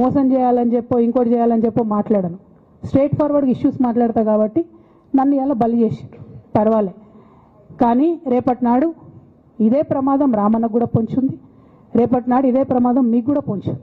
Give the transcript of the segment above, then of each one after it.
మోసం చేయాలని చెప్పో ఇంకోటి చేయాలని చెప్పో మాట్లాడను. స్ట్రేట్ ఫార్వర్డ్ ఇష్యూస్ మాట్లాడతా కాబట్టి నన్ను ఇలా బలి చేసి పర్వాలే. కానీ రేపటి నాడు ఇదే ప్రమాదం రామన్నకు కూడా పొంచుంది. రేపటి నాడు ఇదే ప్రమాదం మీకు కూడా పొంచుంది.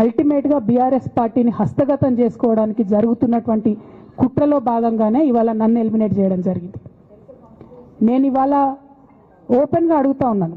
అల్టిమేట్గా బీఆర్ఎస్ పార్టీని హస్తగతం చేసుకోవడానికి జరుగుతున్నటువంటి కుట్రలో భాగంగానే ఇవాళ నన్ను ఎలిమినేట్ చేయడం జరిగింది. నేను ఇవాళ ఓపెన్గా అడుగుతా ఉన్నాను.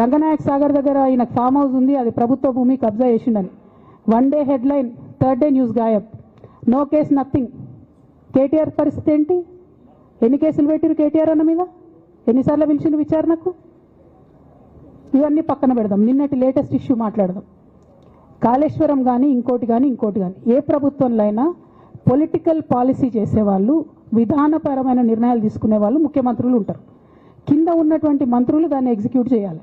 రంగనాయక్ సాగర్ దగ్గర ఈయన ఫామ్ హౌస్ ఉంది అది ప్రభుత్వ భూమి కబ్జా చేసిండని. One day headline third day news గాయబ్. No case nothing KTR పరిస్థితి ఏంటి? ఎన్ని కేసులు పెట్టిరు కేటీఆర్ అన్న మీద? ఎన్నిసార్లు పిలిచిన విచారణకు? ఇవన్నీ పక్కన పెడదాం. నిన్నటి లేటెస్ట్ ఇష్యూ మాట్లాడదాం. కాళేశ్వరం కానీ ఇంకోటి కానీ ఇంకోటి కానీ ఏ ప్రభుత్వంలో అయినా పొలిటికల్ పాలసీ చేసేవాళ్ళు విధానపరమైన నిర్ణయాలు తీసుకునే వాళ్ళు ముఖ్యమంత్రులు ఉంటారు. కింద ఉన్నటువంటి మంత్రులు దాన్ని ఎగ్జిక్యూట్ చేయాలి.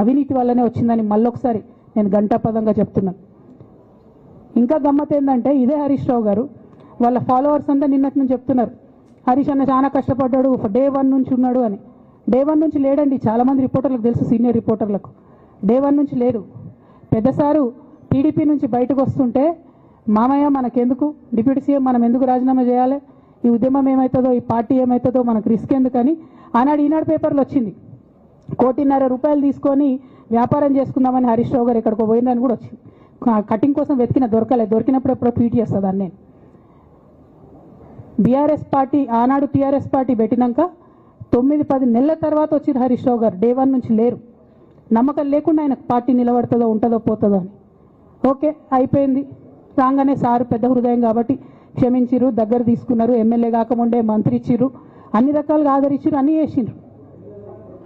అవినీతి వల్లనే వచ్చిందని మళ్ళొకసారి నేను గంటాపదంగా చెప్తున్నాను ఇంకా గమ్మత్ ఏంటంటే ఇదే హరీష్ రావు గారు వాళ్ళ ఫాలోవర్స్ అంతా నిన్నటి నుంచి చెప్తున్నారు. హరీష్ అన్న చాలా కష్టపడ్డాడు డే వన్ నుంచి ఉన్నాడు అని. డే వన్ నుంచి లేడండి చాలామంది రిపోర్టర్లకు తెలుసు సీనియర్ రిపోర్టర్లకు. డే వన్ నుంచి లేడు పెద్ద సారు టీడీపీ నుంచి బయటకు వస్తుంటే మామయ్య మనకెందుకు? డిప్యూటీ సీఎం మనం ఎందుకు రాజీనామా చేయాలి? ఈ ఉద్యమం ఏమవుతుందో ఈ పార్టీ ఏమవుతుందో మనకు రిస్క్ ఎందుకని? ఆనాడు ఈనాడు పేపర్లు వచ్చింది. కోటిన్నర రూపాయలు తీసుకొని వ్యాపారం చేసుకుందామని హరీష్ రావు గారు ఎక్కడికో పోయిందని కూడా వచ్చింది కటింగ్ కోసం వెతికిన దొరకలేదు దొరికినప్పుడు ఎప్పుడో ట్వీట్ చేస్తుందని నేను. బీఆర్ఎస్ పార్టీ ఆనాడు టీఆర్ఎస్ పార్టీ పెట్టినాక తొమ్మిది పది నెలల తర్వాత వచ్చిన హరీష్ రావు గారు. డే వన్ నుంచి లేరు. నమ్మకం లేకుండా ఆయన పార్టీ నిలబడుతుందో ఉంటుందో పోతుందో అని. ఓకే అయిపోయింది. రాగానే సారు పెద్ద హృదయం కాబట్టి క్షమించిరు దగ్గర తీసుకున్నారు. ఎమ్మెల్యే కాకముండే మంత్రి ఇచ్చిర్రు. అన్ని రకాలుగా ఆదరించారు అన్నీ చేసిండ్రు.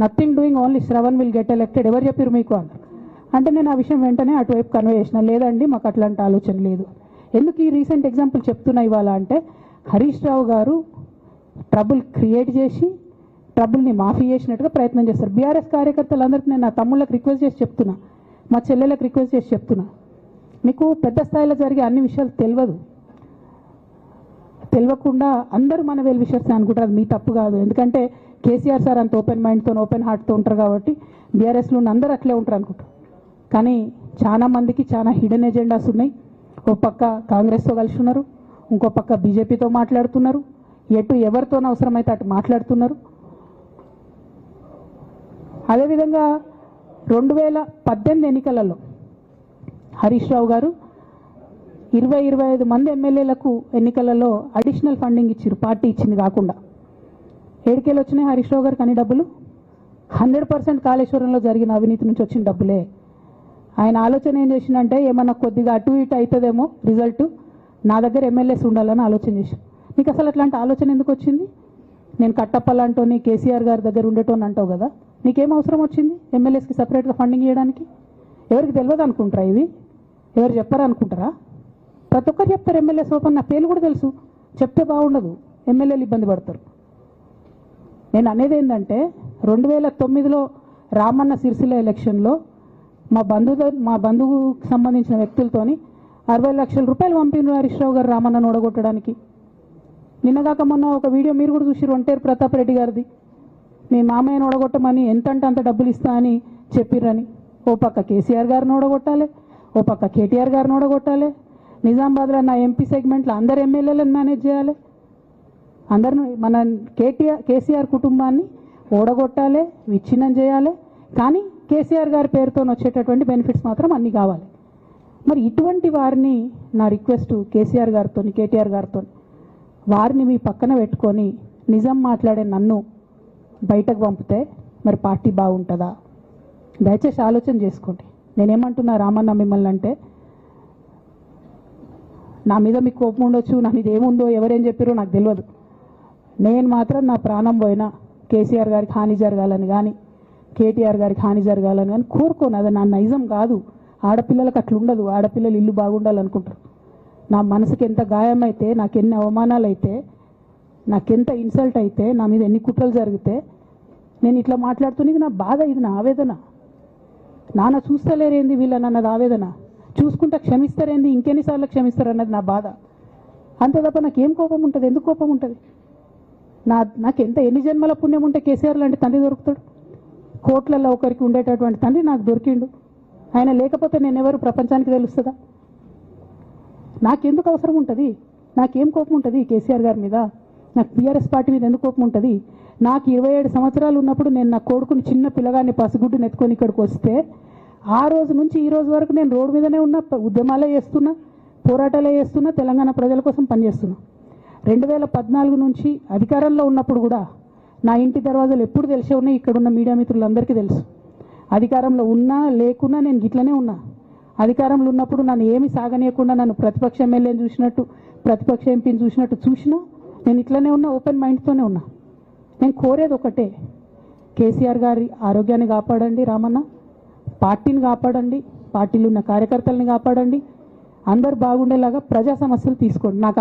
nothing doing only Sravan will get elected ఎవరు చెప్పారు మీకు అన్నారు అంటే నేను ఆ విషయం వెంటనే అటువైపు కన్వే చేసిన. లేదండి మాకు అట్లాంటి ఆలోచన లేదు. ఎందుకు ఈ రీసెంట్ ఎగ్జాంపుల్ చెప్తున్నా ఇవాళ అంటే హరీష్ రావు గారు ట్రబుల్ క్రియేట్ చేసి ట్రబుల్ని మాఫీ చేసినట్టుగా ప్రయత్నం చేస్తారు. బీఆర్ఎస్ కార్యకర్తలందరికీ నేను నా తమ్ముళ్ళకి రిక్వెస్ట్ చేసి చెప్తున్నా. మా చెల్లెలకు రిక్వెస్ట్ చేసి చెప్తున్నా. మీకు పెద్ద స్థాయిలో జరిగే అన్ని విషయాలు తెలియదు. తెలియకుండా అందరూ మన వెల్ విషయర్స్ అనుకుంటారు. అది మీ తప్పు కాదు. ఎందుకంటే కేసీఆర్ సార్ అంత ఓపెన్ మైండ్తో ఓపెన్ హార్ట్తో ఉంటారు కాబట్టి బీఆర్ఎస్లో ఉన్న అందరూ అట్లే ఉంటారు అనుకుంటారు కానీ చాలా మందికి చాలా హిడెన్ ఎజెండాస్ ఉన్నాయి. ఓ పక్క కాంగ్రెస్తో కలిసి ఉన్నారు ఇంకో పక్క బీజేపీతో మాట్లాడుతున్నారు. ఎటు ఎవరితోనూ అవసరమైతే అటు మాట్లాడుతున్నారు. అదేవిధంగా రెండు వేల పద్దెనిమిది ఎన్నికలలో హరీష్ రావు గారు ఇరవై ఇరవై ఐదు మంది ఎమ్మెల్యేలకు ఎన్నికలలో అడిషనల్ ఫండింగ్ ఇచ్చారు పార్టీ ఇచ్చింది కాకుండా. ఏడికేలు వచ్చినాయి హరీష్ రావు గారికి అన్ని డబ్బులు? హండ్రెడ్ పర్సెంట్ కాళేశ్వరంలో జరిగిన అవినీతి నుంచి వచ్చిన డబ్బులే. ఆయన ఆలోచన ఏం చేసిందంటే ఏమన్నా కొద్దిగా అటు ఇటు అవుతుందేమో రిజల్ట్ నా దగ్గర ఎమ్మెల్యేస్ ఉండాలని ఆలోచన చేసి నీకు అసలు అట్లాంటి ఆలోచన ఎందుకు వచ్చింది? నేను కట్టప్పలాంటోని కేసీఆర్ గారి దగ్గర ఉండేటోని అంటావు కదా నీకేం అవసరం వచ్చింది ఎమ్మెల్యేస్కి సపరేట్గా ఫండింగ్ ఇవ్వడానికి ఎవరికి తెలియదు అనుకుంటారా ఇవి? ఎవరు చెప్పారు అనుకుంటారా? ప్రతి ఒక్కరు చెప్తారు ఎమ్మెల్యేస్ ఓపెన్ నా పేర్లు కూడా తెలుసు. చెప్తే బాగుండదు. ఎమ్మెల్యేలు ఇబ్బంది పడతారు. నేను అనేది ఏంటంటే రెండు వేల తొమ్మిదిలో రామన్న సిరిసిల్ల ఎలక్షన్లో మా బంధువు మా బంధువుకు సంబంధించిన వ్యక్తులతోని అరవై లక్షల రూపాయలు పంపిన హరీష్ రావు గారు రామన్నను ఓడగొట్టడానికి. నిన్నగాక మొన్న ఒక వీడియో మీరు కూడా చూసి ఒంటేరు ప్రతాప్ రెడ్డి గారిది. మీ మామయ్యను ఓడగొట్టమని ఎంత అంటే అంత డబ్బులు ఇస్తా అని చెప్పిర్రని. ఓ పక్క కేసీఆర్ గారిని ఓడగొట్టాలి ఓ పక్క కేటీఆర్ గారిని ఓడగొట్టాలి. నిజామాబాద్లో నా ఎంపీ సెగ్మెంట్లో అందరు ఎమ్మెల్యేలను మేనేజ్ చేయాలి. అందరిని మన కేటీఆర్ కేసీఆర్ కుటుంబాన్ని ఓడగొట్టాలి విచ్ఛిన్నం చేయాలి. కానీ కేసీఆర్ గారి పేరుతో వచ్చేటటువంటి బెనిఫిట్స్ మాత్రం అన్నీ కావాలి. మరి ఇటువంటి వారిని నా రిక్వెస్ట్ కేసీఆర్ గారితో కేటీఆర్ గారితో వారిని మీ పక్కన పెట్టుకొని నిజం మాట్లాడే నన్ను బయటకు పంపితే మరి పార్టీ బాగుంటుందా? దయచేసి ఆలోచన చేసుకోండి. నేనేమంటున్నా రామన్న మిమ్మల్ని అంటే నా మీద మీకు కోపం ఉండొచ్చు నా మీద ఏముందో ఎవరేం చెప్పారో నాకు తెలియదు. నేను మాత్రం నా ప్రాణం పోయినా కేసీఆర్ గారికి హాని జరగాలని కానీ కేటీఆర్ గారికి హాని జరగాలని కానీ కోరుకోను. అది నా నైజం కాదు. ఆడపిల్లలకు అట్లా ఉండదు ఆడపిల్లలు ఇల్లు బాగుండాలనుకుంటారు. నా మనసుకి ఎంత గాయమైతే నాకు ఎన్ని అవమానాలు అయితే నాకెంత ఇన్సల్ట్ అయితే నా మీద ఎన్ని కుట్రలు జరిగితే నేను ఇట్లా మాట్లాడుతున్నది ఇది నా బాధ ఇది నా ఆవేదన. నాన్న చూస్తలేరేంది వీళ్ళని అన్నది ఆవేదన? చూసుకుంటా క్షమిస్తారేంది? ఇంకెన్నిసార్లు క్షమిస్తారు అన్నది నా బాధ. అంతే తప్ప నాకేం కోపం ఉంటుంది? ఎందుకు కోపం ఉంటుంది? నా నాకు ఎంత ఎన్ని జన్మల పుణ్యం ఉంటే కేసీఆర్ లాంటి తండ్రి దొరుకుతాడు? కోట్లలో ఒకరికి ఉండేటటువంటి తండ్రి నాకు దొరికిండు. ఆయన లేకపోతే నేను ఎవరు ప్రపంచానికి తెలుస్తుందా? నాకెందుకు అవసరం ఉంటుంది? నాకేం కోపం ఉంటుంది కేసీఆర్ గారి మీద? నాకు టీఆర్ఎస్ పార్టీ మీద ఎందుకు కోపం ఉంటుంది? నాకు ఇరవై ఏడు సంవత్సరాలు ఉన్నప్పుడు నేను నా కొడుకుని చిన్న పిల్లగాన్ని పసిగుడ్డుని ఎత్తుకొని ఇక్కడికి వస్తే ఆ రోజు నుంచి ఈ రోజు వరకు నేను రోడ్డు మీదనే ఉన్న ఉద్యమాలే చేస్తున్నా పోరాటాలే చేస్తున్నా తెలంగాణ ప్రజల కోసం పనిచేస్తున్నా. రెండు వేల పద్నాలుగు నుంచి అధికారంలో ఉన్నప్పుడు కూడా నా ఇంటి దర్వాజాలు ఎప్పుడు తెలిసే ఉన్నాయి? ఇక్కడ ఉన్న మీడియా మిత్రులందరికీ తెలుసు. అధికారంలో ఉన్నా లేకున్నా నేను గిట్లనే ఉన్నా. అధికారంలో ఉన్నప్పుడు నన్ను ఏమి సాగనీయకుండా నన్ను ప్రతిపక్ష ఎమ్మెల్యేని చూసినట్టు ప్రతిపక్ష ఎంపీని చూసినట్టు చూసినా నేను ఇట్లనే ఉన్నా ఓపెన్ మైండ్తోనే ఉన్నా. నేను కోరేది ఒకటే కేసీఆర్ గారి ఆరోగ్యాన్ని కాపాడండి రామన్న పార్టీని కాపాడండి పార్టీలో ఉన్న కార్యకర్తల్ని కాపాడండి అందరు బాగుండేలాగా ప్రజా సమస్యలు తీసుకోండి. నాకు